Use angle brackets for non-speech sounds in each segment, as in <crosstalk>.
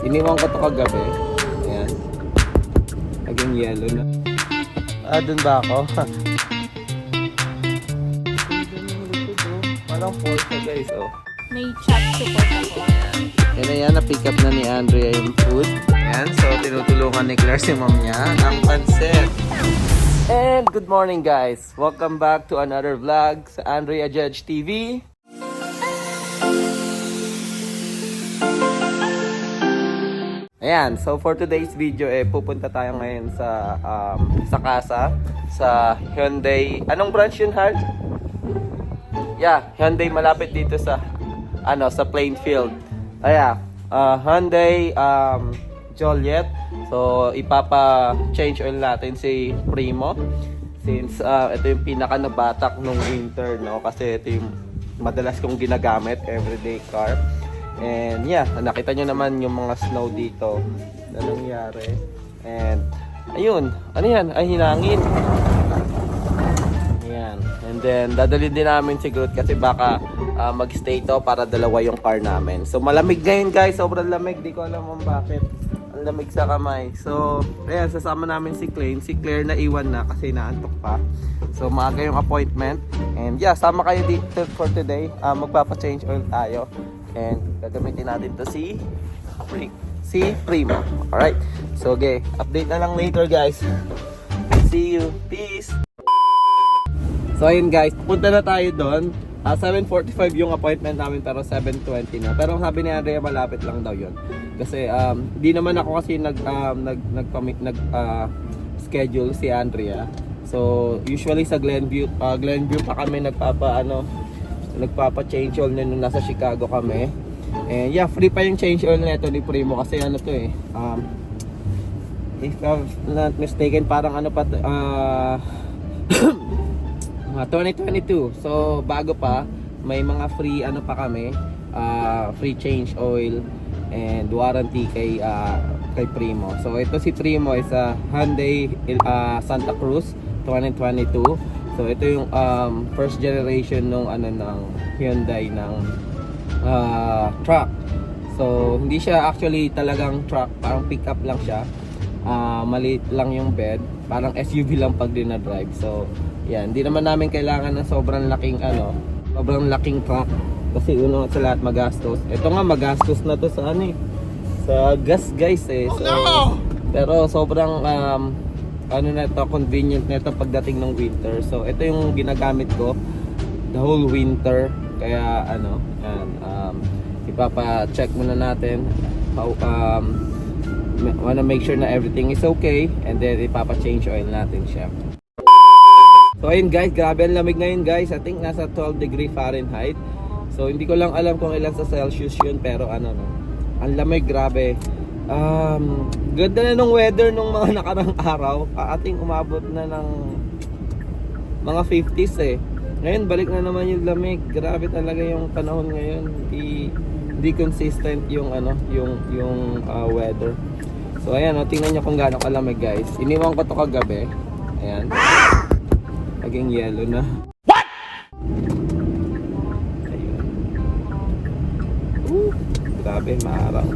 Iniwan ko to kagabi. Ayan. Naging yellow na. Ah, dun ba ako? <laughs> Walang Porsche guys, oh. May chat support ako. Yan na yan, na-pick up na ni Andrea yung food. Yan, so tinutulungan ni Claire si mom niya ng pansit. And good morning guys! Welcome back to another vlog sa Andrea Judge TV. Ayan, so for today's video eh pupunta tayo ngayon sa um, sa casa sa Hyundai. Anong branch yun, Hal? Yeah, Hyundai malapit dito sa ano sa Plainfield. Aya, uh, Hyundai um, Joliet. So ipapa-change oil natin si Primo since uh, ito yung pinaka nabatak nung winter no kasi ito yung madalas kong ginagamit everyday car. And yeah, nakita nyo naman yung mga snow dito na nangyari. And ayun, ano yan? Ay hinangin. Ayan. And then, dadalhin din namin si Groot kasi baka ah, mag-stay to para dalawa yung car namin. So, malamig ngayon guys. Sobrang lamig. Di ko alam kung bakit. Ang lamig sa kamay. So, ayan, sasama namin si Claire. Si Claire na iwan na kasi naantok pa. So, maaga yung appointment. And yeah, sama kayo dito for today. Ah, magpapa-change oil tayo. And gagamitin natin to si Pri si Primo. Alright. So, okay. Update na lang later guys. See you. Peace. So ayun guys, punta na tayo doon. Ah, 7.45 yung appointment namin pero 7.20 na. Pero sabi ni Andrea malapit lang daw yun. Kasi um, di naman ako kasi nag, um, nag, nag, nag ah, schedule si Andrea. So usually sa Glenview, ah, Glenview pa kami nagpapa ano, nagpapa-change oil na nung nasa Chicago kami. And yeah, free pa yung change oil nito ni Primo kasi ano to eh. Um, if I'm not mistaken, parang ano pa, to, ah, <coughs> mga 2022. So, bago pa, may mga free ano pa kami, ah, free change oil and warranty kay ah, kay Primo. So, ito si Primo is a Hyundai ah, Santa Cruz 2022. So, ito yung um, first generation nung ano ng Hyundai ng ah, truck. So, hindi siya actually talagang truck, parang pickup lang siya. Ah, maliit lang yung bed, parang SUV lang pag dinadrive. So, yan, hindi naman namin kailangan ng sobrang laking ano, sobrang laking truck kasi uno sa lahat magastos. Ito nga magastos na to sa ano eh, sa gas guys eh. So, Pero sobrang um, ano na to, convenient na to pagdating ng winter. So, ito yung ginagamit ko the whole winter. Kaya ano, yan, um, ipapa-check muna natin how um, wanna make sure na everything is okay and then ipapa-change oil natin siya. So ayun guys, grabe ang lamig ngayon guys. I think nasa 12 degree Fahrenheit. So hindi ko lang alam kung ilan sa Celsius yun pero ano no. Ang lamig grabe. Um, ganda na nung weather nung mga <laughs> nakarang araw. Ating umabot na ng mga 50s eh. Ngayon balik na naman yung lamig. Grabe talaga yung panahon ngayon. Di di consistent yung ano, yung yung ah, weather. So ayan, oh, tingnan niyo kung gaano kalamig guys. Iniwan ko to kagabi. Ayan. Naging yellow na. What? Ayun. Ooh, grabe, maaraw.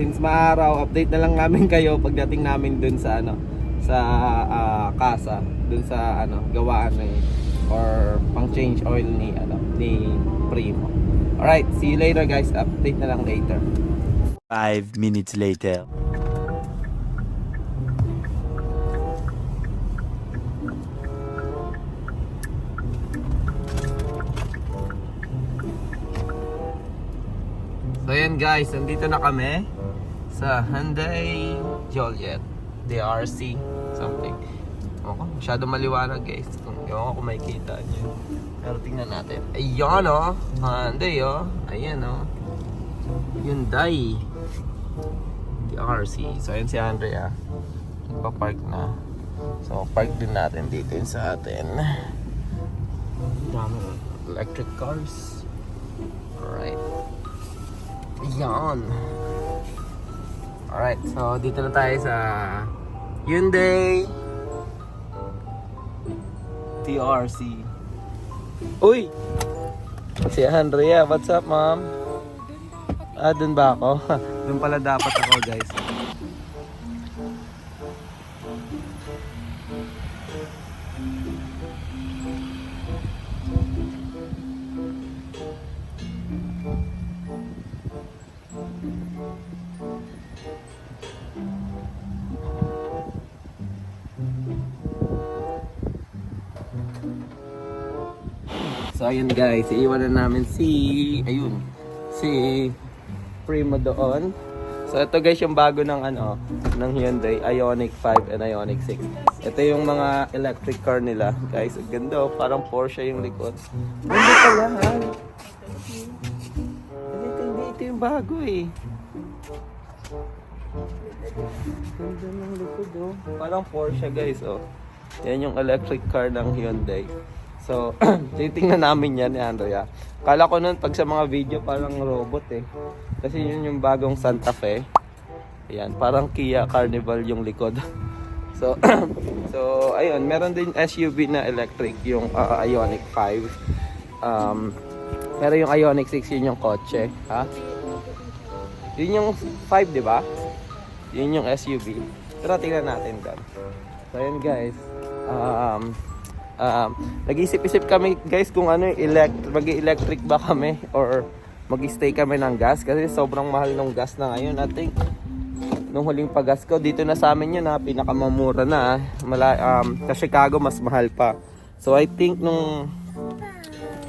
Since maaraw, update na lang namin <laughs> kayo pagdating namin dun sa ano, sa ah, casa, dun sa ano, gawaan ni or pang change oil ni ano, ni Primo. Alright, see you later guys. Update na lang later. Five minutes later. So yan guys, nandito na kami sa Hyundai Joliet DRC something. Ako, masyado maliwanag guys. Kung ewan ko kung makikita nyo. Pero tingnan natin. Ayan o. Oh. Hyundai o. Oh. Ayan o. Oh. Hyundai DRC. So ayan si Andrea. Nagpa-park na. So park din natin dito yun sa atin. Dami electric cars. Alright. Yan. Alright, so dito na tayo sa Hyundai TRC. Uy! Si Andrea, what's up, ma'am? Ah, dun ba ako? <laughs> dun pala dapat ako, guys. Ayun guys, iiwan na namin si ayun, si Primo doon. So ito guys yung bago ng ano, ng Hyundai Ioniq 5 and Ioniq 6. Ito yung mga electric car nila. Guys, ang ganda oh, parang Porsche yung likod. Ganda pala ha. Ito, hindi ito yung bago eh. Ganda ng likod oh. Parang Porsche guys oh. Yan yung electric car ng Hyundai. So, <clears throat> titingnan namin yan ni Andrea. Kala ko nun pag sa mga video parang robot eh. Kasi yun yung bagong Santa Fe. Ayan, parang Kia Carnival yung likod. <laughs> So, <clears throat> so ayun, meron din SUV na electric, yung uh, Ioniq 5. Um, pero yung Ioniq 6, yun yung kotse. Ha? Yun yung 5, di ba? Yun yung SUV. Pero tingnan natin doon. So, ayun guys. Um, um, nag-isip-isip kami guys kung ano elect mag-electric ba kami or mag-stay kami ng gas kasi sobrang mahal ng gas na ngayon. I think nung huling paggas ko dito na sa amin yun na pinakamamura na. Mala, um, sa Chicago mas mahal pa. So I think nung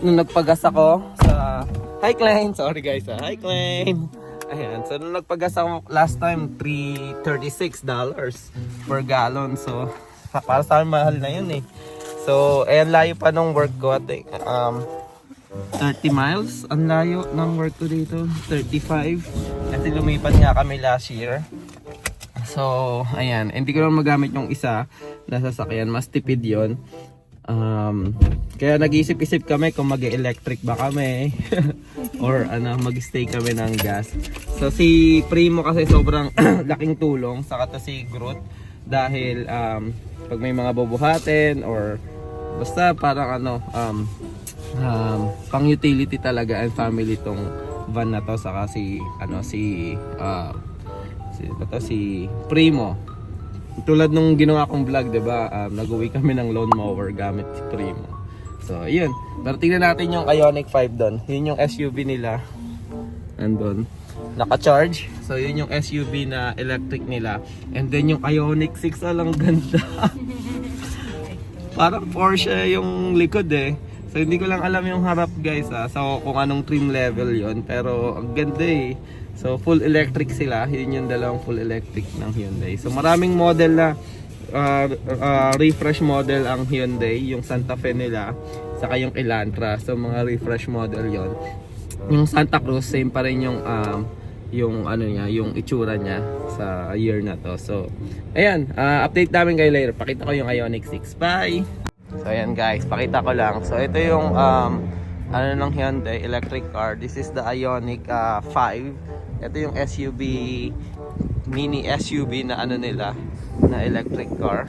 nung nagpagas ako sa Hi Klein, sorry guys ah. Hi Klein. Ayan, so nung nagpagas ako last time 336 dollars per gallon. So para sa akin mahal na yun eh. So, ayan layo pa nung work ko. Think, um, 30 miles ang layo ng work ko dito. 35. Kasi lumipat nga kami last year. So, ayan. Hindi ko naman magamit yung isa na sasakyan. Mas tipid yon. Um, kaya nag-isip-isip kami kung mag electric ba kami <laughs> or ano, mag-stay kami ng gas. So si Primo kasi sobrang <clears throat> laking tulong sa to si Groot dahil um, pag may mga bubuhatin or basta parang ano um, um, pang utility talaga and family tong van na to saka si ano si uh, si, ba to, si Primo tulad nung ginawa kong vlog, 'di ba? Um, nag-uwi kami ng lawn mower gamit si Primo. So, yun. Pero tingnan natin yung Ioniq 5 doon. Yun yung SUV nila. Andun. Naka-charge. So, yun yung SUV na electric nila. And then yung Ioniq 6, alang ganda. Parang Porsche yung likod eh. So hindi ko lang alam yung harap guys ah. So kung anong trim level yon Pero ang ganda eh. So full electric sila. Yun yung dalawang full electric ng Hyundai. So maraming model na uh, uh, refresh model ang Hyundai. Yung Santa Fe nila. Saka yung Elantra. So mga refresh model yon Yung Santa Cruz same pa rin yung um, yung ano niya, yung itsura niya sa year na to. So, ayan, ah, update namin kayo later. Pakita ko yung Ioniq 6. Bye! So, ayan guys, pakita ko lang. So, ito yung um, ano ng Hyundai electric car. This is the Ioniq ah, 5. Ito yung SUV, mini SUV na ano nila, na electric car.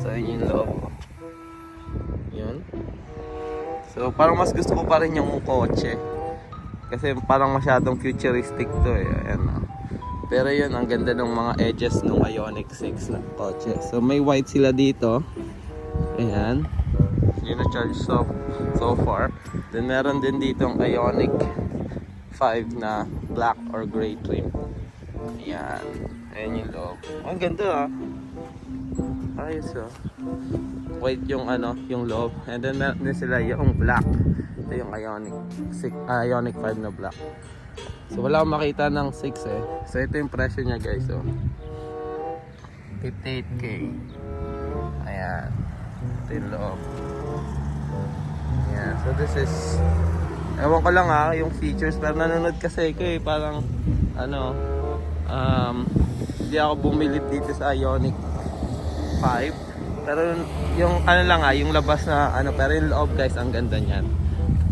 So, yun yung loob. Yun. So, parang mas gusto ko pa rin yung kotse. Kasi parang masyadong futuristic to eh. Ayan oh. Pero yun, ang ganda ng mga edges ng Ioniq 6 na kotse. So may white sila dito. Ayan. Yun na charge so, so far. Then meron din dito ang Ioniq 5 na black or gray trim. Ayan. Ayan yung loob. Ang ganda ah. Ayos oh. White yung ano, yung loob. And then meron din sila yung black. Ito yung Ioniq 6, ah, Ioniq 5 na black. So wala akong makita ng 6 eh. So ito yung presyo niya guys oh. 58k. Ayan. Ito yung loob. Ayan. So this is Ewan ko lang ah, yung features pero nanonood kasi ko eh, parang ano um, hindi ako bumili dito sa Ioniq 5 pero yung, ano lang ah, yung labas na ano pero yung loob guys ang ganda niyan.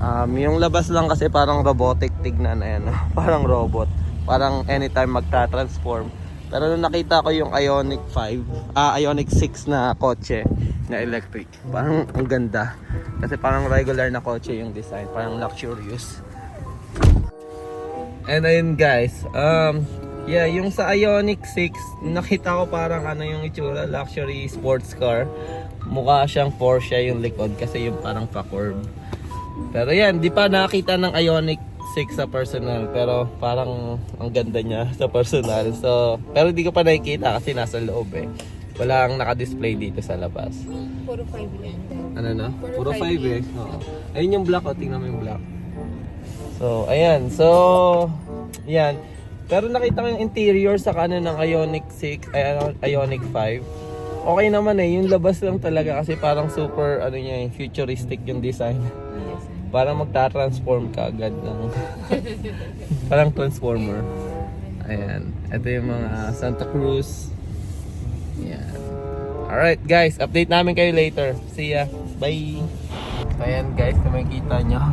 Um, yung labas lang kasi parang robotic tignan ayan, <laughs> parang robot. Parang anytime magta-transform. Pero nung nakita ko yung Ioniq 5, ah Ioniq 6 na kotse na electric, parang ang ganda. Kasi parang regular na kotse yung design, parang luxurious. And ayun guys, um, yeah, yung sa Ioniq 6, nakita ko parang ano yung itsura, luxury sports car. Mukha siyang Porsche yung likod kasi yung parang pa-curve. Pero yan, di pa nakita ng Ioniq 6 sa personal. Pero parang ang ganda niya <laughs> sa personal. So, pero di ko pa nakikita kasi nasa loob eh. Walang naka-display dito sa labas. Puro 5 yan. Ano na? Puro Puro five 5 eh. Oo. Ayun yung black. O, tingnan mo yung black. So, ayan. So, yan. Pero nakita ko yung interior sa kanan ng Ioniq 6, ay, ano, Ioniq 5. Okay naman eh. Yung labas lang talaga kasi parang super, ano niya eh, futuristic yung design. Parang magta-transform ka agad ng... <laughs> parang transformer. Ayan. Ito yung mga Santa Cruz. Ayan. Alright guys, update namin kayo later. See ya. Bye. Ayan guys, kung makikita nyo,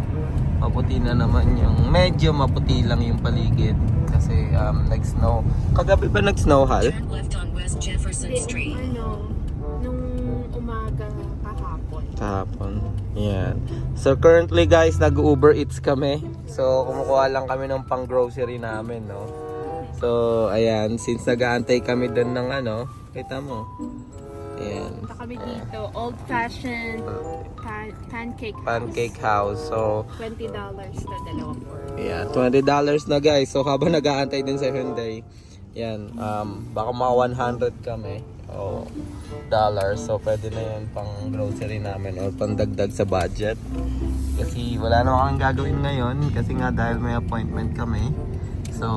maputi na naman yung, medyo maputi lang yung paligid. Kasi um, nag-snow. Kagabi ba nag-snow, Hal? Turn left on West Jefferson Street. Ano, nung umaga kahapon. Kahapon. Yan. So currently guys, nag-Uber Eats kami. So kumukuha lang kami ng pang-grocery namin, no? So, ayan, since nag-aantay kami doon ng ano, kita mo. Ayan. Punta kami dito, old-fashioned pan- pancake house. Pancake house. So, $20 na dalawang yeah, $20 na guys. So, habang nag-aantay din sa Hyundai, yan, um, baka mga 100 kami. O, dollars. So, pwede na yan pang grocery namin or pang dagdag sa budget. Kasi wala naman kang gagawin ngayon kasi nga dahil may appointment kami. So,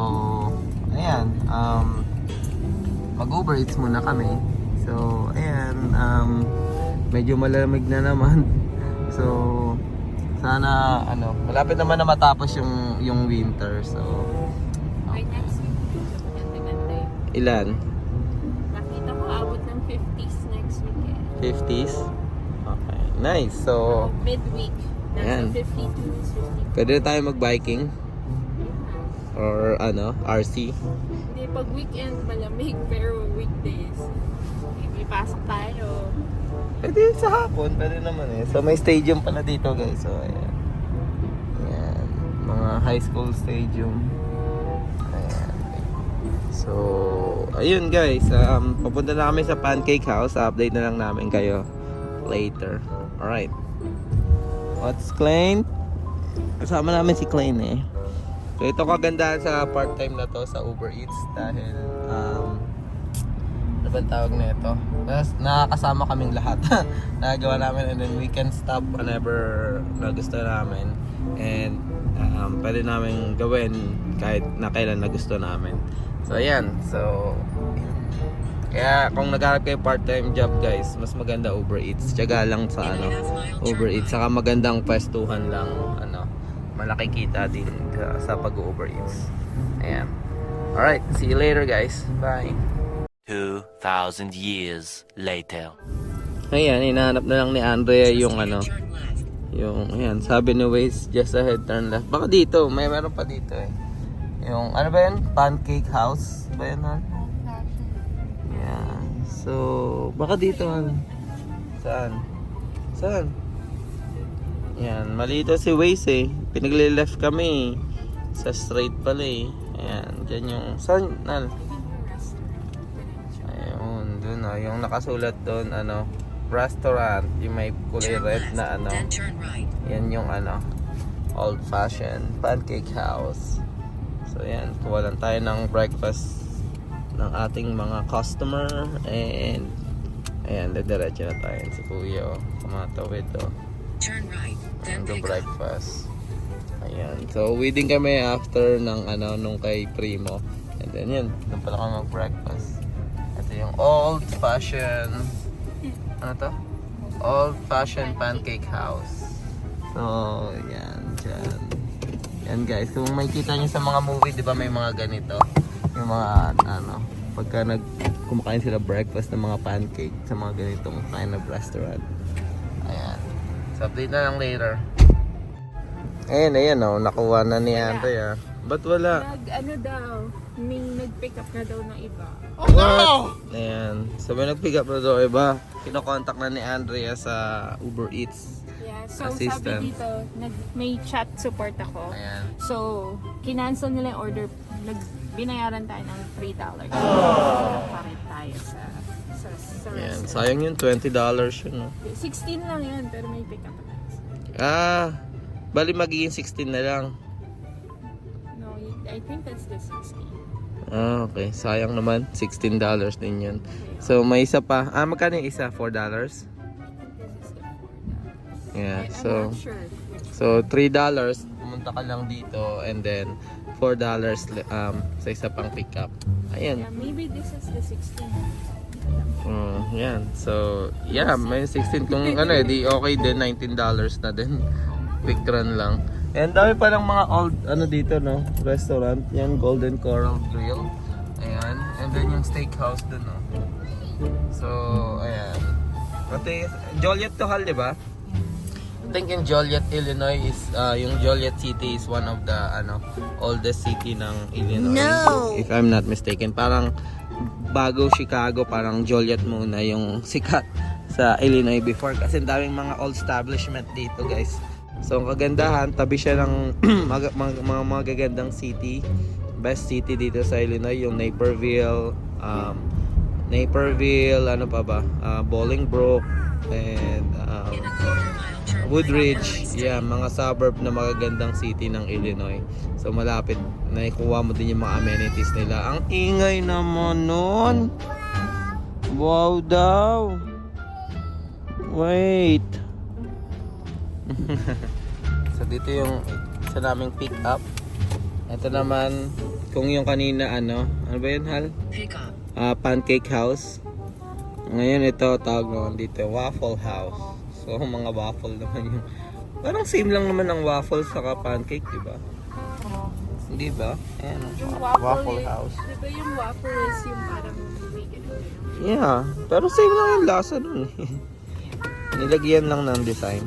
ayan, um, mag-Uber Eats muna kami. So, ayan, um, medyo malamig na naman. <laughs> So, sana, ano, malapit naman na matapos yung, yung winter. So, By next week, yun. ilan? 50s next week eh. 50s? Okay, nice. So, Midweek. Yan. Nasa 52s, 50. pwede tayo mag-biking or ano, RC. Hindi, pag weekend malamig, <laughs> pero weekdays, may pasok tayo. Pwede sa hapon, pwede naman eh. So may stadium pala dito guys. So ayan. Ayan. Mga high school stadium. So, ayun guys. Um, papunta na kami sa Pancake House. Update na lang namin kayo later. Alright. What's Klein? Kasama namin si Klein eh. So ito kagandahan sa part-time na to sa Uber Eats dahil um, ano bang tawag na ito? Tapos nakakasama kaming lahat. <laughs> Nagagawa namin and then we can stop whenever na gusto namin. And um, pwede namin gawin kahit na kailan na gusto namin. So ayan. So kaya kung naghahanap kayo part-time job guys, mas maganda Uber Eats. Tiyaga lang sa ano, Uber Eats. Saka magandang pwestuhan lang. Ano, malaki kita din uh, sa pag-Uber Eats. Ayan. Alright, see you later guys. Bye. 2,000 years later. Ayan, hinahanap na lang ni Andrea yung ano, yung, ayan, sabi ni Waze, just ahead, turn left. Baka dito, may meron pa dito eh. Yung, ano ba yan? Pancake house ba yan, ha? Yeah. So, baka dito, ano? Saan? Saan? Yan, malito si Waze eh. Pinagle-left kami eh. Sa straight pala eh. Ayan, dyan yung, saan? Nal? Ayun, dun oh, yung nakasulat doon, ano, restaurant, yung may kulay red na ano. Yan yung ano, old fashioned pancake house. So yan, kuha lang tayo ng breakfast ng ating mga customer and ayan, dediretso na tayo si Kuya oh, kumatawid oh. Turn right, then breakfast. Ayan. So, waiting kami after ng ano, nung kay Primo. And then yun, doon pala kami mag-breakfast. Ito yung old fashioned ano to? Old fashioned pancake house. So, yan, dyan. Yan guys, kung makikita nyo sa mga movie, di ba may mga ganito? Yung mga, ano, pagka nag kumakain sila breakfast ng mga pancake sa mga ganitong kind of restaurant. Ayan. So, update na lang later. Ayan, ayan oh, nakuha na ni Wala. Andrea. Ba't wala? Nag, ano daw, may nag-pick up na daw ng iba. What? Ayan. So may nag-pick up na daw iba. Kinokontak na ni Andrea sa Uber Eats. So Assistant. sabi dito, nag, may chat support ako. Ayan. So, kinancel nila yung order, nag, binayaran tayo ng $3. So, pa rin tayo sa, sa, sa Ayan. restaurant. Sayang yun, $20 yun. No? 16 lang yun, pero may pick up. Ah, bali magiging 16 na lang. No, I think that's the 16. Ah, okay. Sayang naman. $16 din yun. So, may isa pa. Ah, magkano yung isa? $4? Yeah, I- so... sure. So, $3, pumunta ka lang dito and then $4 li- um, sa isa pang pickup. Ayan. Yeah, maybe this is the 16. Mm, yan. So, yeah, may 16 kung <laughs> ano eh, di okay din, $19 na din. Quick run lang. And dami pa ng mga old, ano dito, no? Restaurant. Yan, Golden Coral Grill. Ayan. And then yung steakhouse dun, no? So, ayan. Pati, Joliet to Hal, di ba? I think in Joliet, Illinois is, uh, yung Joliet City is one of the, ano, oldest city ng Illinois. No! If I'm not mistaken. Parang, bago Chicago, parang Joliet muna yung <laughs> sikat sa Illinois before. Kasi daming mga old establishment dito, guys. So, ang kagandahan, tabi siya ng <clears throat> mga, mga, mga magagandang city. Best city dito sa Illinois, yung Naperville, um, Naperville, ano pa ba? Uh, Bolingbrook, and um, Woodridge, yeah, mga suburb na magagandang city ng Illinois. So malapit, naikuha mo din yung mga amenities nila. Ang ingay naman nun. Wow daw. Wait. <laughs> so dito yung isa naming pick up. Ito naman, kung yung kanina ano, ano ba yun Hal? Pick up. Ah, pancake house. Ngayon ito tawag naman dito waffle house. So <laughs> mga waffle naman yung parang same lang naman ang waffle saka pancake, di ba? Hindi ba? Ayan, Yung wa- waffle, waffle is, house. Di ba yung waffle is yung parang weekend? Yeah, pero same lang yung lasa nun eh. <laughs> Nilagyan lang ng design.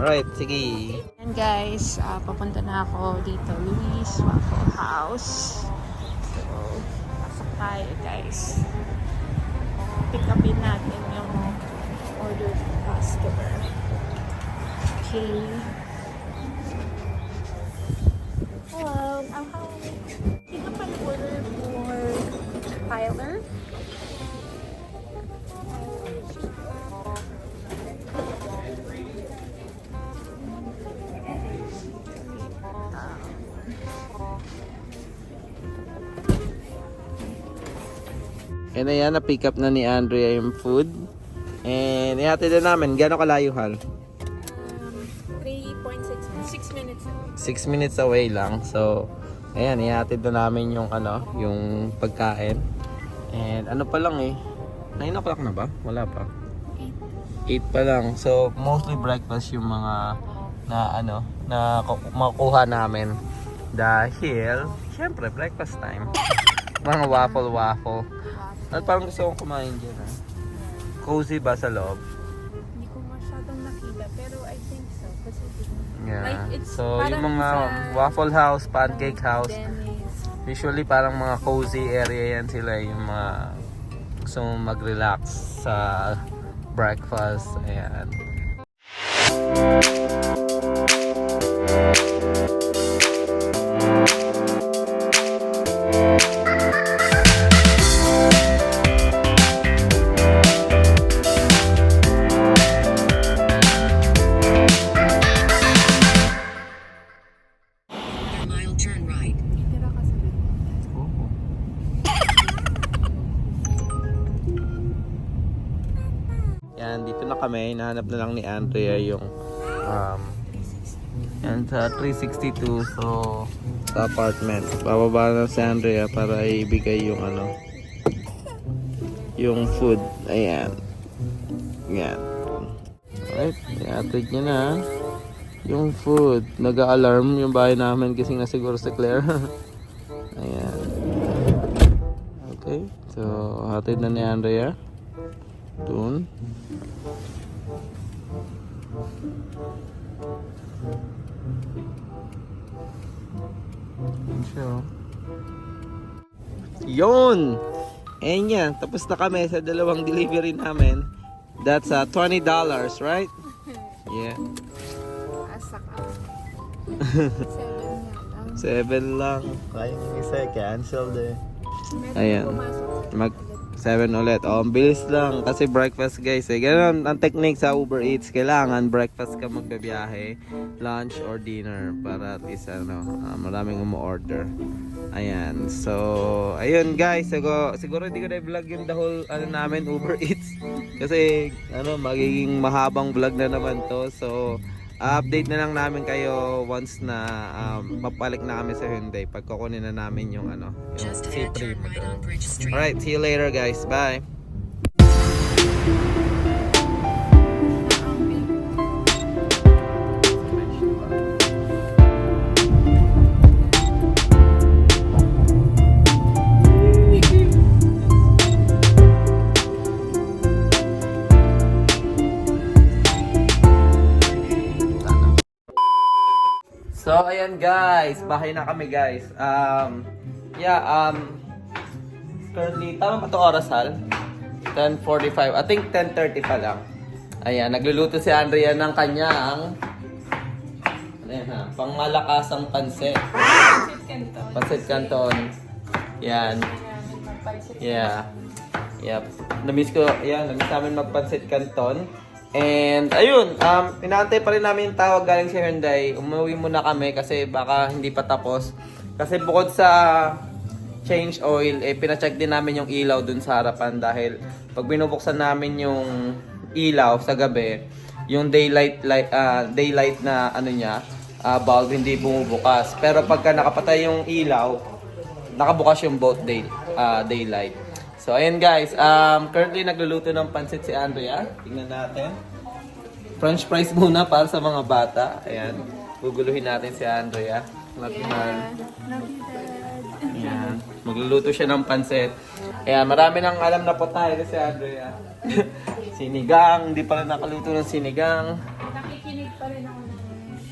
Alright, sige. And guys, ah, papunta na ako dito, Luis Waffle House. So, pasok tayo guys. Pick upin natin customer. Okay. Hello, I'm calling. Pick up an order for Tyler. And ayan, na-pick up na ni Andrea yung food. And ihatid na namin. Gano'ng kalayo, Hal? Um, 3.6 6 minutes. 6 minutes away lang. So, ayan, ihatid na namin yung ano, yung pagkain. And ano pa lang eh, 9 o'clock na ba? Wala pa. 8 pa lang. So, mostly breakfast yung mga na ano, na ku- makuha namin. Dahil, syempre, breakfast time. Mga waffle waffle. At parang gusto kong kumain dyan ah. Cozy ba sa loob? Hindi ko masyadong nakita, pero I think so. Kasi Yeah. Like, it's so, yung mga sa- waffle house, pancake house, Dennis. Usually parang mga cozy area yan sila yung mga gusto mong mag-relax sa breakfast. Ayan. Quarter Andrea yung um, yan sa 362. So, sa apartment. Bababa na si Andrea para ibigay yung ano yung food. Ayan. Yan. Alright, iatid niya na. Yung food. Nag-alarm yung bahay namin kasi nga siguro si Claire. <laughs> Ayan. Okay. So, hatid na ni Andrea. Doon. Siya, oh. Yun! Ayan yan. Tapos na kami sa dalawang delivery namin. That's uh, $20, right? <laughs> Yeah. Asa ka. Seven Seven lang. lang. Kaya yung isa, cancel eh. Ayan. Mag 7 ulit. Oh, ang bilis lang kasi breakfast guys. Eh. Ganun ang technique sa Uber Eats. Kailangan breakfast ka magbabiyahe, lunch or dinner para at least ano, ah, maraming umu-order. Ayan. So, ayun guys. Siguro, siguro hindi ko na vlog yung the whole ano namin <laughs> Uber Eats. Kasi ano, magiging mahabang vlog na naman to. So, update na lang namin kayo once na um, papalik na kami sa Hyundai. Pagkukunin na namin yung ano, yung Just ahead, C3 turn right. Alright, see you later guys. Bye. So, ayan guys. Bahay na kami guys. Um, yeah, um, currently, tama ba ito oras, Hal? 10.45. I think 10.30 pa lang. Ayan, nagluluto si Andrea ng kanyang ano yan ha? Pangmalakasang pansit. Pansit Canton. Pansit canton. Yan. Yeah. Yep. Namiss ko, yan, namiss namin magpansit canton. And ayun, um, inaantay pa rin namin yung tawag galing sa Hyundai. Umuwi muna kami kasi baka hindi pa tapos. Kasi bukod sa change oil, eh pinacheck din namin yung ilaw dun sa harapan dahil pag binubuksan namin yung ilaw sa gabi, yung daylight light, ah, daylight na ano niya, ah, bulb hindi bumubukas. Pero pagka nakapatay yung ilaw, nakabukas yung both day, ah, daylight. So, ayan guys. Um, currently, nagluluto ng pansit si Andrea. Tingnan natin. French fries muna para sa mga bata. Ayan. Guguluhin natin si Andrea. Love you, man. Love you, Dad. Ayan. Magluluto siya ng pansit. Ayan, marami nang alam na po tayo si Andrea. <laughs> sinigang. Hindi pa rin nakaluto ng sinigang. Nakikinig pa rin ako ng...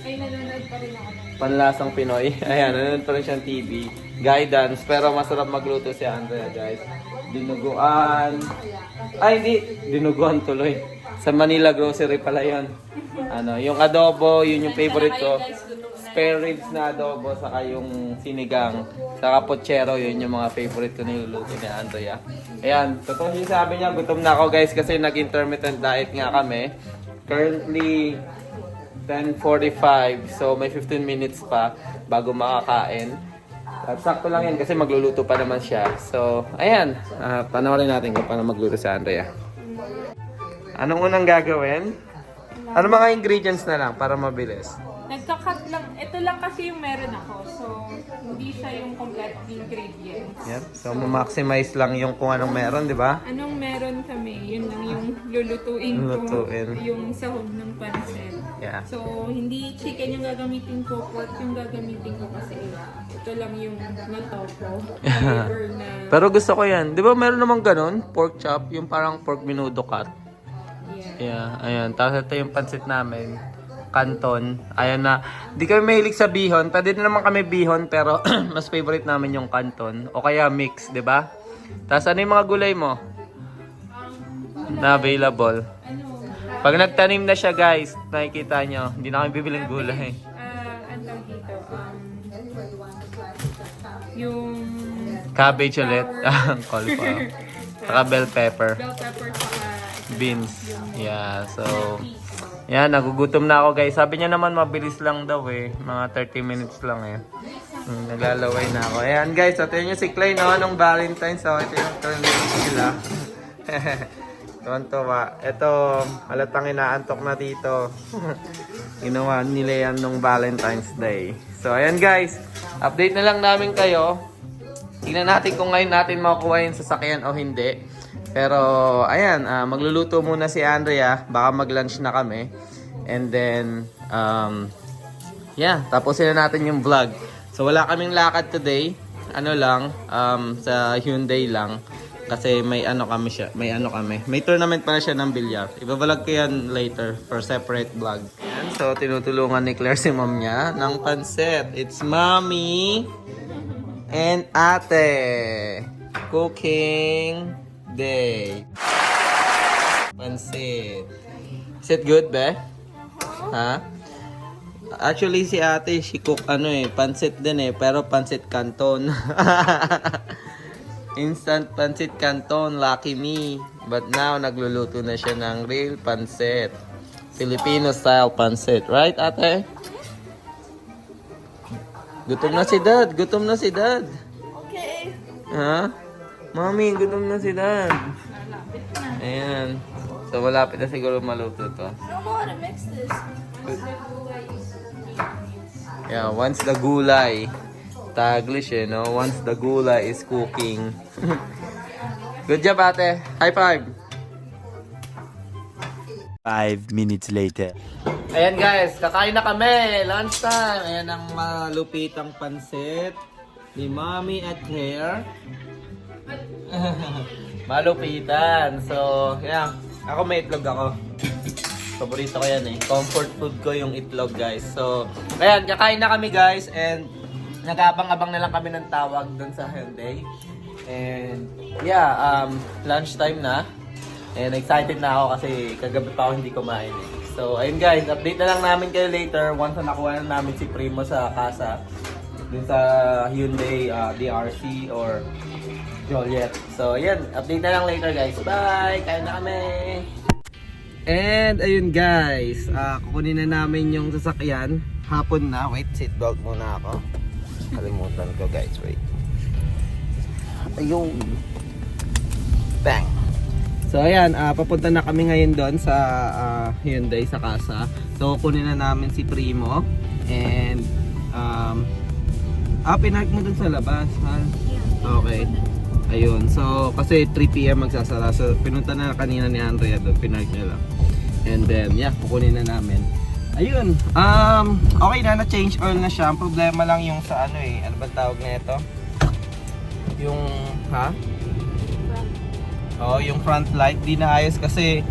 Ay, nanonood pa rin ako ng... Panlasang Pinoy. <laughs> Ayan, nanonood pa rin siyang TV. Guidance. Pero masarap magluto si Andrea, guys. Dinuguan. Ay, hindi. Dinuguan tuloy. Sa Manila Grocery pala yun. Ano, yung adobo, yun yung favorite ko. Spare ribs na adobo, saka yung sinigang. Saka pochero, yun yung mga favorite ko niluluto ni Andrea. Ayan, totoo yung sabi niya, gutom na ako guys kasi nag-intermittent diet nga kami. Currently, 10.45, so may 15 minutes pa bago makakain. At sakto lang yan kasi magluluto pa naman siya. So, ayan, uh, panoorin natin kung paano magluto si Andrea. Anong unang gagawin? Ano mga ingredients na lang para mabilis? Nagka-cut lang. Ito lang kasi yung meron ako. So, hindi siya yung complete ingredients. Yan. So, ma-maximize lang yung kung anong meron, di ba? Anong meron kami, yun lang yung lulutuin ko. Lulutuin. Yung sahog ng pansit. Yeah. So, hindi chicken yung gagamitin ko, pork yung gagamitin ko kasi ito lang yung natopo. <laughs> Flavor na... Pero gusto ko yan. Di ba meron namang ganun? Pork chop, yung parang pork minudo cut. Yeah. Yeah, ayan. Tapos ito yung pansit namin. Canton. Ayan na. Di kami mahilig sa bihon. Pwede din naman kami bihon, pero <clears throat> mas favorite namin yung canton. O kaya mix, di ba? Tapos ano yung mga gulay mo? Na available. Pag nagtanim na siya guys, nakikita nyo, hindi na kami bibiling gulay. Ah, ang tawag dito, um, yung Cabbage ulit. <laughs> Ang cauliflower. Saka bell pepper. bell pepper saka Beans. Yeah, so... Yan, nagugutom na ako guys. Sabi niya naman mabilis lang daw eh. Mga 30 minutes lang eh. Hmm, naglalaway na ako. Ayan guys, ito yun yung si Clay no, nung Valentine's. So, ito yung sila. <laughs> Tuwan-tuwa. Ito, halatang inaantok na dito. <laughs> Ginawa nila yan nung Valentine's Day. So, ayan guys. Update na lang namin kayo. Tingnan natin kung ngayon natin makukuha yung sasakyan o hindi. Pero, ayan, ah, magluluto muna si Andrea. Baka mag-lunch na kami. And then, um, yeah, tapusin na natin yung vlog. So, wala kaming lakad today. Ano lang, um, sa Hyundai lang. Kasi may ano kami siya, may ano kami. May tournament pala siya ng bilyar. Ibabalag ko yan later for separate vlog. Ayan, so tinutulungan ni Claire si mom niya ng pansit. It's mommy and ate. Cooking day. Pansit. Is it good, be? Ha? Actually, si ate, she cook ano eh, pansit din eh, pero pansit canton. <laughs> Instant pansit canton, lucky me. But now, nagluluto na siya ng real pansit. Filipino style pansit. Right, ate? Gutom na si dad. Gutom na si dad. Okay. Ha? Mami, gutom na si dad. Ayan. So, malapit na siguro maluto to. I don't know how to mix this. Yeah, once the gulay. Taglish eh, no? Once the gulay is cooking. <laughs> Good job, ate. High five. Five minutes later. Ayan guys, kakain na kami. Lunch time. Ayan ang malupitang pansit ni Mommy at Claire. <laughs> Malupitan. So, yeah. Ako may itlog ako. Paborito ko yan eh. Comfort food ko yung itlog guys. So, ayan, kakain na kami guys. And, nag-abang-abang na lang kami ng tawag dun sa Hyundai. And, yeah, um, lunch time na. And excited na ako kasi kagabi pa ako hindi kumain eh. So, ayun guys, update na lang namin kayo later once na nakuha na namin si Primo sa casa. Dun sa Hyundai uh, DRC or Joliet. So, ayun, update na lang later guys. Bye! Kain na kami! And ayun guys, ah kukunin na namin yung sasakyan. Hapon na. Wait, seatbelt muna ako. Kalimutan ko guys, wait. Ayun. Bang! So ayan, ah, papunta na kami ngayon doon sa ah, Hyundai sa casa. So kunin na namin si Primo and um ah pinark mo doon sa labas, ha? Okay. Ayun. So kasi 3 PM magsasara. So pinunta na kanina ni Andrea doon, pinark niya lang. And then yeah, kukunin na namin. Ayun. Um okay na na change oil na siya. Ang problema lang yung sa ano eh, ano ba tawag na ito? Yung ha? Oh, yung front light di naayos kasi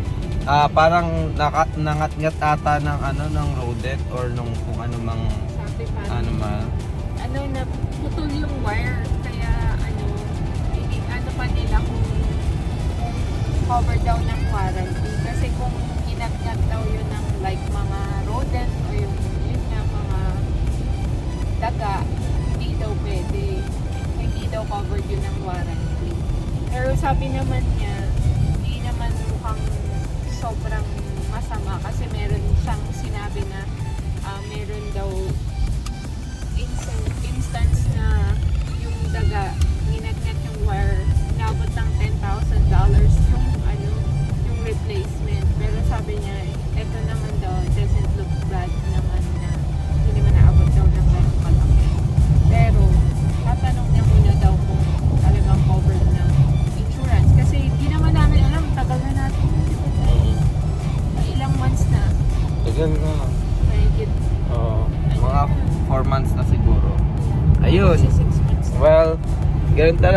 ah, parang naka, nangat-ngat ata ng ano ng rodent or nung kung ano mang ano ma ano na putol yung wire kaya ano hindi ano pa nila kung cover daw ng warranty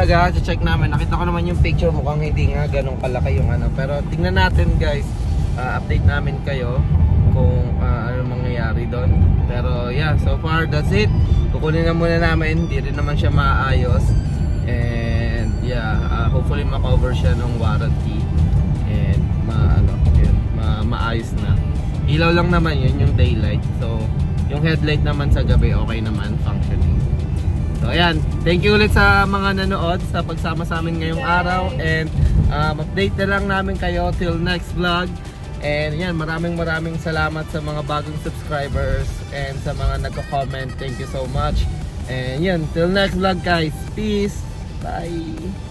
talaga. check namin. Nakita ko naman yung picture. Mukhang hindi nga ganun kalaki yung ano. Pero tingnan natin guys. Ah, update namin kayo kung ah, ano mangyayari doon. Pero yeah, so far that's it. Kukunin na muna namin. Hindi rin naman siya maayos. And yeah, ah, hopefully ma-cover siya ng warranty. And ma ano, yun, ma maayos na. Ilaw lang naman yun yung daylight. So yung headlight naman sa gabi okay naman functioning. So ayan, thank you ulit sa mga nanood sa pagsama sa amin ngayong araw and um, update na lang namin kayo till next vlog. And yan, maraming maraming salamat sa mga bagong subscribers and sa mga nagko-comment. Thank you so much. And yan, till next vlog guys. Peace. Bye.